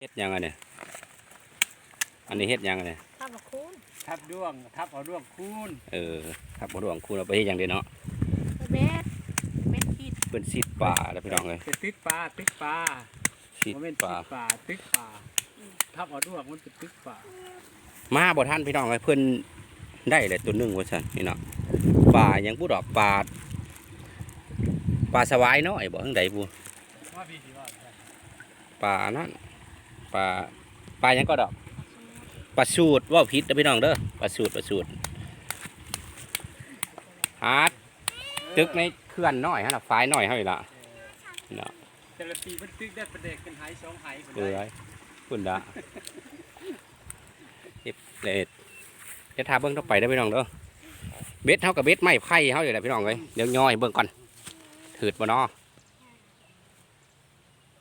เฮ็ดยังไงเนี่ย อันนี้เฮ็ดยังไงเนี่ยข้าวบักคูนทับด้วง ทับเอาด้วงคูณเออครับบ่ดวงคุณเอาไปเฮ็ดหยังเด้เนาะเบ็ดเบ็ดขีดเพิ่นซีดป่าแล้วพี่น้องเอ้ยเป็นตึกปลาตึกปลาซีดบ่แม่นป่าตึกปลาตึกปลาทับเอาด้วงมันเป็นตึกปลามาบ่ทันพี่น้องเอ้ยเพิ่นได้เลยตัวหนึงว่าซั่นพี่น้องป่ายังบ่ดอกป่าป่าสวายน้อยบ่ทังใดบ่ว่าพี่สิว่าป่านั่น ป่าป่ายังก็ดอกปลาสูตรว่าผิดเด้อพี่น้องเด้อปลาสูตรปลาสูตรหาตึกในเขื่อนน้อยฮะน่ะฝายน้อยเฮาอีกละเนาะแต่ละปีมันตึกได้ประเด็กกันหายสองหายคนเอ้ได้ยคุณดาเฮ็ดเลดเดี๋ยวทาเบิ่งต่อไปได้อพี่น้องเด้อเบ็ดเท่ากับเบ็ดไม้ไผ่เฮาอยู่แหละพี่น้องเอ้ยเดี๋ยวย่อยเบิ่งก่อนถืดบ่เนาะ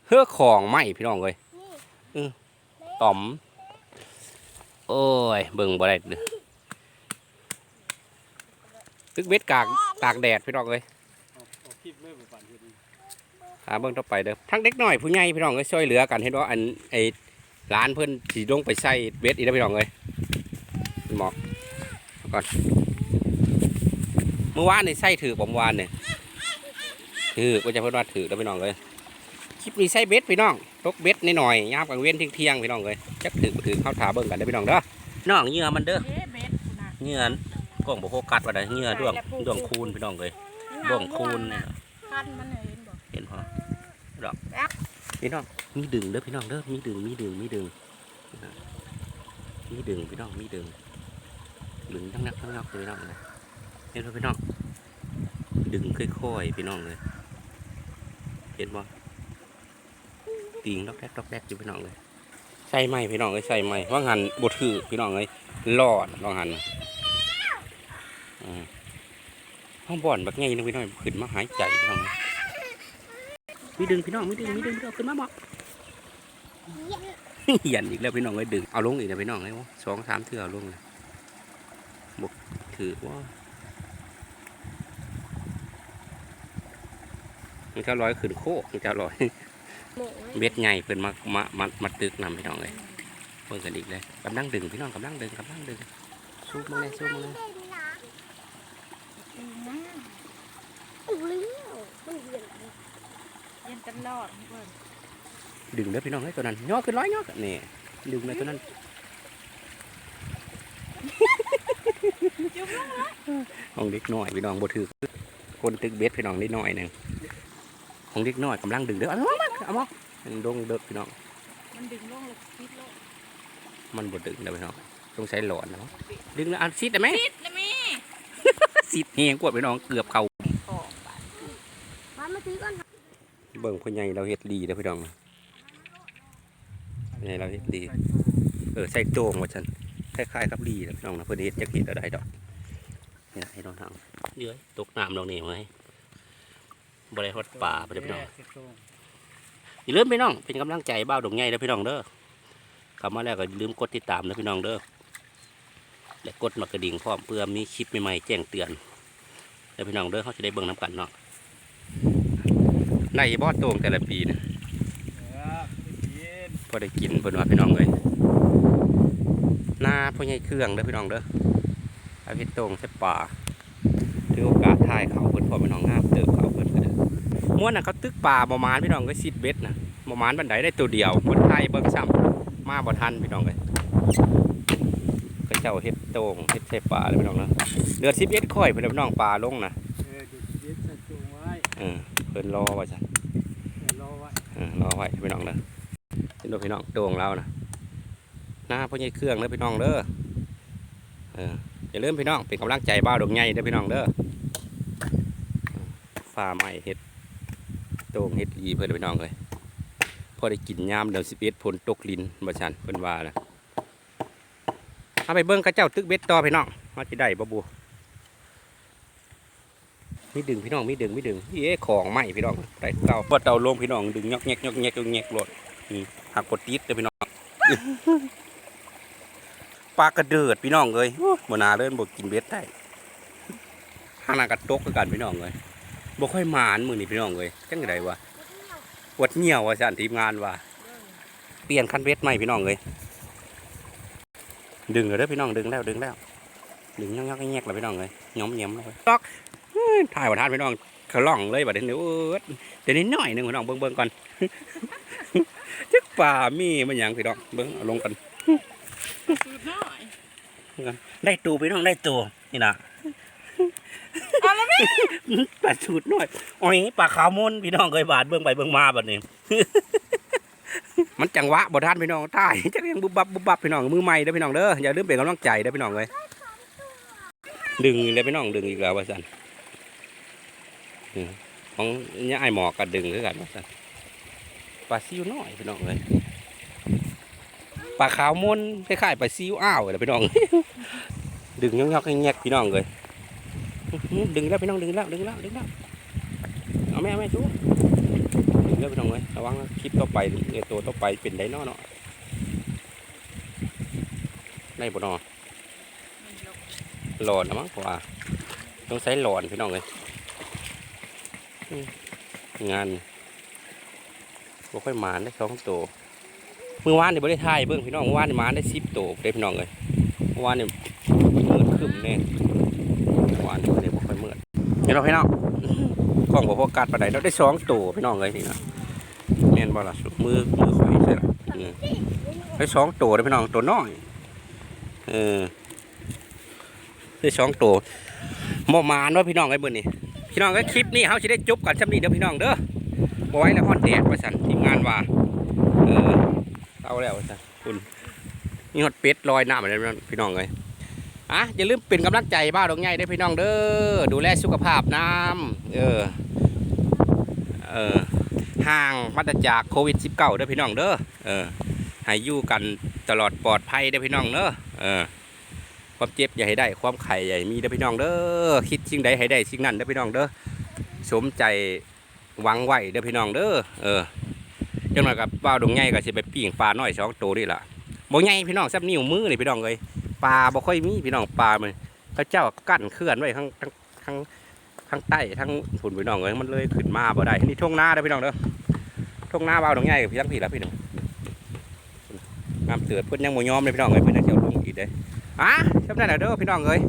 เฮือของไม้พี่น้องเอ้ยอือ ต่อม โอ้ย เบิ่งบ่ได้เด้อตึกเบ็ดกากตากแดดพี่น้องเอ้ยอาเอาคลิปเลยหาเบิ่งต่อไปเด้อทั้งเด็กน้อยผู้ใหญ่พี่น้องเอ้ยช่วยเหลือกันเห็นว่าอันไอ้ร้านเพิ่อนสิลงไปใส่เบ็ดอีกแล้วพี่น้องเอ้ยหมอกก่อนเมื่อวานนี่ใส่ถือบ่เมื่อวานเนี่ยถือก็จะเพิ่นว่าถือแล้วพี่น้องเอ้ย ลิปนี้ใส่เบ็ดพี่น้องตกเบ็ดนิดหน่อยยามกลางเว้นเที่ยงๆพี่น้องเอ้ยจักถือบ่ถือเข้าถาเบิ่งกันเด้อพี่น้องเด้อน้องเหยื่อมันเด้อเอ๊ะเบ็ดคุณน่ะเหยื่อกล้องบ่โฟกัสว่าได้เหยื่อด้วงด้วงคูณพี่น้องเอ้ยด้วงคูณเนี่ยคันมันเห็นบ่เห็นพอดอกพี่น้องมีดึงเด้อพี่น้องเด้อมีดึงมีดึงมีดึงนะมีดึงพี่น้องมีดึงดึงทั้งนักทั้งนักเลยพี่น้องเลยเห็นไหมพี่น้องดึงค่อยๆพี่น้องเลยเห็นบ่ ตีงดอกแรกดอกแรกอยู่พี่น้องเลยใส่ไหมพี่น้องเลยใส่ไหมว่างหันบดถือพี่น้องเลยรอดว่างหันห้องบ่อนแบักไงนึงพี่น้องขึ้นมาหายใจพี่น้องมีดึงพี่น้องมีดึงมีดึงพี่น้องขึ้นมาบอกหียนอีกแล้วพี่น้องเลยดึงเอาลงอีกแล้วพี่น้องเลยวะสองสามเทื่อเอาลงเลยบกถือว่ามันจะลอยขึ้นโคกมันจะลอย เบ็ดใหญ่เพิ่นมามามามาตึกนำพี่น้องเลยเพิ่นกันอีกเลยกำลังดึงพี่น้องกำลังดึงกำลังดึงสู้มาเลยสู้มาเลยเย็นตลอดเบิ่งดึงเด้อพี่น้องเลยตัวนั้นย่อขึ้นร้อยย่อขึ้นนี่ดึงเลยตัวนั้นของเด็กน้อยพี่น้องบ่ถือคนตึกเบ็ดพี่น้องนิดหน่อยหนึงของเด็กน้อยกำลังดึงเด้อ เอามามาเอามามันดงเด้อพี่น้อง มันดึงลงเลยคิดลงมันบ่ดึงเด้อพี่น้องต้องใช้หลอดนะดึงแล้วอันซิดได้ไหมคิดเลยแม่ซิดเฮงกว่าพี่น้องเกือบเข้าของบาดมามาซื้อก่อนเบิ่งพ่อใหญ่เราเฮ็ดดีเด้อพี่น้องพ่อใหญ่เราเฮ็ดดี เออใส่โต่งว่าซั่นคล้ายๆกับดีเด้อพี่น้องนะเพิ่นเฮ็ดจักเฮ็ดอะไรดอกนี่นะให้น้องทางเดี๋ยวตกน้ำลงนี่ไว้บ่ได้ฮอดป่าบ่ได้พี่น้องแม่สิบโล อย่าลืมพี่น้องเป็นกำลังใจบ้าวดงใหญ่เด้อพี่น้องเด้อกลับมาแล้วก็ลืมกดติดตามนะพี่น้องเด้อและกดมากระดิ่งพร้อมเพื่อมีคลิปใหม่ๆแจ้งเตือนเด้อพี่น้องเด้อเขาจะได้เบิ่งน้ำกันเนาะในบ่อโตงแต่ละปีนะพอได้กินเพิ่นว่าพี่น้องเลยหน้าพ่อใหญ่เครื่องเด้อพี่น้องเด้ออาพิษโตงใส่ป่าถือโอกาสถ่ายเขาเพิ่นพอพี่น้องงามเติบเขา ม้วนน่ะเขาตึกป่าประมาณพี่น้องก็ซิดเบ็ดนะประมาณบันไดได้ตัวเดียวคนไทยเบิ่งซ้ำมาบ่ทันพี่น้องเลยก็เจ้าเฮ็ดโตงเฮ็ดใส่ป่าเลยพี่น้องเนาะเดือด11ค่อยเพิ่นเอาพี่น้องป่าลงนะเออเดี๋ยวเย็นใส่จุงไว้เออเพิ่นรอว่าซั่นเดี๋ยวรอไว้เออรอไว้พี่น้องเด้อเห็นบ่พี่น้องโตงเรานะหน้าพ่อใหญ่เครื่องเด้อพี่น้องเด้อเอออย่าลืมพี่น้องเป็นกำลังใจบ้าวดงใหญ่เด้อพี่น้องเด้อฟ้าใหม่เฮ็ดโตงเฮ็ดอีเพิ่นเด้อพี่น้องเลยพอได้กินยามเดือน11ฝนตกลินบ่ชันเพิ่นว่านะเอาไปเบิ่งกระเจ้าตึกเบ็ดต่อพี่น้องว่าสิได้บ่บูมีดึงพี่น้องมีดึงมีดึงเอ้ของใหม่พี่น้องไต่เต่าบ่เต่าลงพี่น้องดึงยอกแยกยอกแยกยอกแยกโลดหักกดติดเด้อพี่น้องปลากระเดิดพี่น้องเอ้ยบ่น่าเล่นบ่กินเบ็ดได้หานากระตกคือกันพี่น้องเอ้ย บ่ค่อยหมานมื้อนี้พี่น้องเอ้ยจังไดวะปวดเหี่ยวว่าซั่นทีมงานว่าเปลี่ยนคันเวทใหม่พี่น้องเลยดึงเลยเด้อพี่น้องดึงแล้วดึงแล้ว ดึงยอกๆแงกๆแล้วพี่น้องเลยย้อมแย้มเลยตอกเฮ้ยถ่ายประทานพี่น้องเขาล่องเลยบัดนี้เดี๋ยวเอิ้นเดี๋ยวนี้หน่อยหนึงพี่น้องเบิ่งเบิ่งก่อนจึกป่ามีมันหยังพี่น้องเบิ่งเอาลงกันสูตรน้อยได้ตูพี่น้องได้ตูนี่นะเอาแล้วแม่ ปลาสูดหน่อยอ้ยปลาขาวมนพี่น้องเคยบาดเบิ่งไปเบิ่งมาบัดนี้มันจังหวะบ่ทันพี่น้องตายจักยังบุบบับบุบบับพี่น้องมือใหม่เด้อพี่น้องเด้ออย่าลืมเป็นกำลังใจเด้อพี่น้องเลยดึงเลยพี่น้องดึงอีกแล้วว่าซั่นของเนี่ยไอหมอกก็ดึงคือกันว่าซั่นปลาซิวน้อยพี่น้องเลยปลาขาวมนคล้ายๆปลาซิวอ้าวเลยพี่น้อง ดึงยอกๆแงกๆพี่น้องเลย ดึงแล้วพี่น้องดึงแล้วดึงแล้วดึงแล้วเอาแม่เอาแม่ชูดึงแล้วพี่น้องเลยระวังนะคลิปต่อไปเนี่ยตัวต่อไปเป็นไดโนเนาะได้บ่เนอหลอนนะมั้งกว่าต้องใช้หลอนพี่น้องเลยงานบ่ค่อยหมานได้สองตัวเมื่อวานเนี่บ่ได้ถ่ายเบิ่งพี่น้องเมื่อวานนี่หมานได้สิบตัวเด้พี่น้องเลยเมื่อวานเนี่มืดครึ้มแน่ หวานนี่บ่ค่อยเมื่อย นี่เราะพี่น้องกล้องบ่โฟกัสปานใดเราได้สองตัวพี่น้องเลยนี่นะแม่นบ่ล่ะสุมือมือข่อยใช่ล่ะอืมได้สองตัวเด้พี่น้องตัวน้อยเออได้สองตัวบ่มานว่าพี่น้องไอ้เบิ่นนี่พี่น้องก็คลิปนี้เฮาสิได้จบกันซำนี้เด้อพี่น้องเด้อบ่ไว้แล้วฮอดแดดว่าซั่นทีมงานว่าเออเอาแล้วสั่นคุณนี่ฮอดเป็ดลอยน้ำอะไรพี่น้องเอ้ย อะอย่าลืมเป็นกำลังใจบ้าดงใหญ่ได้พี่น้องเด้อดูแลสุขภาพน้ำเออเออห่างมาตรจากโควิด -19 เด้อพี่น้องเด้อเออให้อยู่กันตลอดปลอดภัยเด้อพี่น้องเด้อเออความเจ็บอย่าให้ได้ ความไข่อย่าให้มีเด้อพี่น้องเด้อคิดสิ่งใดให้ได้สิ่งนั้นเด้อพี่น้องเด้อสมใจหวังไหวเด้อพี่น้องเด้อเออจังหน่อยกับบ้าวดงใหญ่ก็สิไปปิ้งปลาน้อยสองตัวนี่ล่ะบ่ใหญ่พี่น้องซับนิ้วมือนี่พี่น้องเอ้ย ปลาบ่ค่อยมีพี่น้องปลามันเขาเจ้ากั้นเคลื่อนไว้ทั้งทั้งทั้งทั้งใต้ทั้งฝุ่นพี่น้องเลยมันเลยขึ้นมาบ่ได้นี่ท่งหน้าเด้อพี่น้องเด้อท่งหน้าเบาตรงใหญ่กับพี่ทั้งพี่ละพี่น้องงามเตือดเพื่อนยังโมยอมเลยพี่น้องเลยเพื่อนเที่ยวลงอีกเด้อะจำได้แล้วเด้อพี่น้องเลย